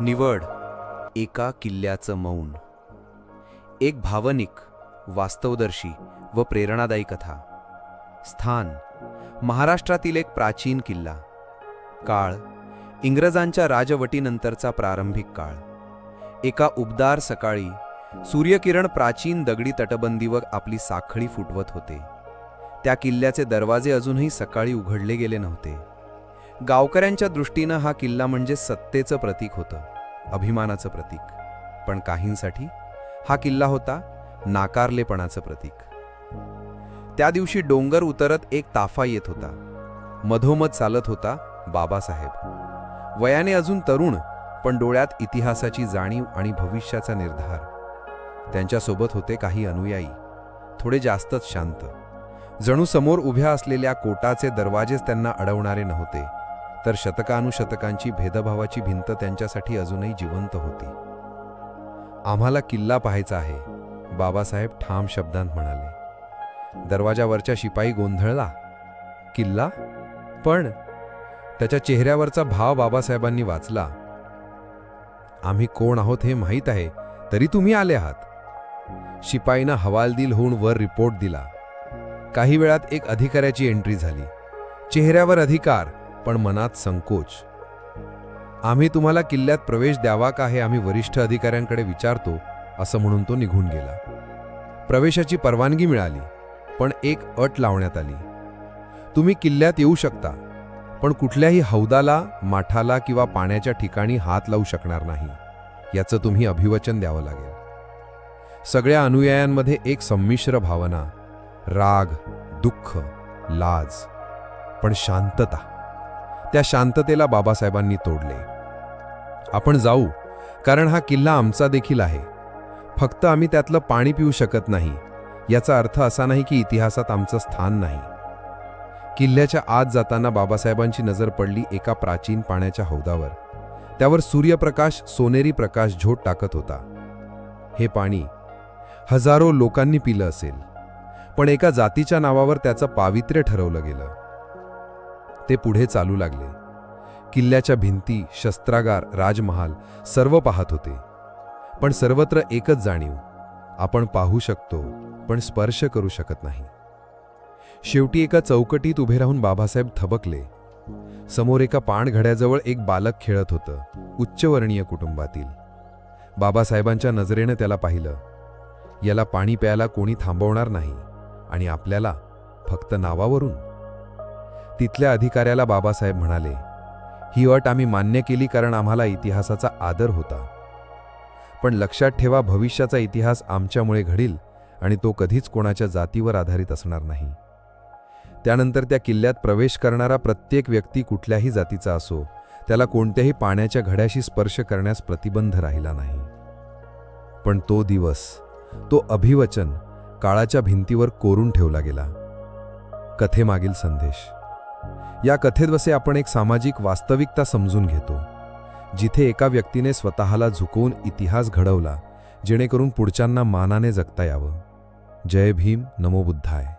निवड एका किल्ल्याचं मौन. एक भावनिक वास्तवदर्शी व प्रेरणादायी कथा. स्थान महाराष्ट्रातील एक प्राचीन किल्ला. काळ इंग्रजांच्या राजवटीनंतरचा प्रारंभिक काळ. एका उबदार सकाळी सूर्यकिरण प्राचीन दगडी तटबंदीवर आपली साखळी फुटवत होते. त्या किल्ल्याचे दरवाजे अजूनही सकाळी उघडले गेले नव्हते. गावकऱ्यांच्या दृष्टीनं हा किल्ला म्हणजे सत्तेचं प्रतीक होतं अभिमानाचं प्रतीक. पण काहींसाठी हा किल्ला होता नाकारलेपणाचं प्रतीक. त्या दिवशी डोंगर उतरत एक ताफा येत होता. मधोमध चालत होता बाबासाहेब. वयाने अजून तरुण पण डोळ्यात इतिहासाची जाणीव आणि भविष्याचा निर्धार. त्यांच्यासोबत होते काही अनुयायी. थोडे जास्तच शांत. जणू समोर उभ्या असलेल्या कोटाचे दरवाजेच त्यांना अडवणारे नव्हते. तर शतकानुशतकांची भेदभावाची भिंत त्यांच्यासाठी अजूनही जिवंत होती. आम्हाला किल्ला पाहायचा आहे बाबासाहेब ठाम शब्दांत म्हणाले. दरवाजावरच्या शिपाई गोंधळला. किल्ला? पण त्याच्या चेहऱ्यावरचा भाव बाबासाहेबांनी वाचला. आम्ही कोण आहोत हे माहीत आहे तरी तुम्ही आले आहात. शिपाईनं हवालदिल होऊन वर रिपोर्ट दिला. काही वेळात एक अधिकाऱ्याची एंट्री झाली. चेहऱ्यावर अधिकार पण मनात संकोच. आम्ही तुम्हाला किल्ल्यात प्रवेश द्यावा का हे आम्ही वरिष्ठ अधिकाऱ्यांकडे विचारतो असं म्हणून तो निघून गेला. प्रवेशाची परवानगी मिळाली पण एक अट लावण्यात आली. तुम्ही किल्ल्यात येऊ शकता पण कुठल्याही हौदाला माठाला किंवा पाण्याच्या ठिकाणी हात लावू शकणार नाही याचं तुम्ही अभिवचन द्यावं लागेल. सगळ्या अनुयायांमध्ये एक संमिश्र भावना राग दुःख लाज पण शांतता. त्या शांततेला बाबासाहेबांनी तोडले. आपण जाऊ कारण हा किल्ला आमचा देखील आहे. फक्त आम्ही त्यातलं पाणी पिऊ शकत नाही याचा अर्थ असा नाही की इतिहासात आमचं स्थान नाही. किल्ल्याच्या आत जाताना बाबासाहेबांची नजर पडली एका प्राचीन पाण्याच्या हौदावर. त्यावर सूर्यप्रकाश सोनेरी प्रकाश झोट टाकत होता. हे पाणी हजारो लोकांनी पिलं असेल. पण एका जातीच्या नावावर त्याचं पावित्र्य ठरवलं गेलं. ते पुढे चालू लागले. किल्ल्याच्या भिंती शस्त्रागार राजमहाल सर्व पाहत होते. पण सर्वत्र एकच जाणीव आपण पाहू शकतो पण स्पर्श करू शकत नाही. शेवटी एका चौकटीत उभे राहून बाबासाहेब थबकले. समोर एका पाणघड्याजवळ एक बालक खेळत होतं उच्चवर्णीय कुटुंबातील. बाबासाहेबांच्या नजरेनं त्याला पाहिलं. याला पाणी प्यायला कोणी थांबवणार नाही आणि आपल्याला फक्त नावावरून तिथल्या अधिकाऱ्याला बाबासाहेब म्हणाले ही अट आम्ही मान्य केली कारण आम्हाला इतिहासाचा आदर होता. पण लक्षात ठेवा भविष्याचा इतिहास आमच्यामुळे घडील आणि तो कधीच कोणाच्या जातीवर आधारित असणार नाही. त्यानंतर त्या किल्ल्यात प्रवेश करणारा प्रत्येक व्यक्ती कुठल्याही जातीचा असो त्याला कोणत्याही पाण्याच्या घड्याशी स्पर्श करण्यास प्रतिबंध राहिला नाही. पण तो दिवस तो अभिवचन काळाच्या भिंतीवर कोरून ठेवला गेला. कथेमागील संदेश या कथेद्वसे आपण एक सामाजिक वास्तविकता समजून घेतो. जिथे एका व्यक्तीने स्वतःला झुकवून इतिहास घडवला जेणेकरून पुढच्यांना मानाने जगता यावं. जय भीम नमो बुद्धाय.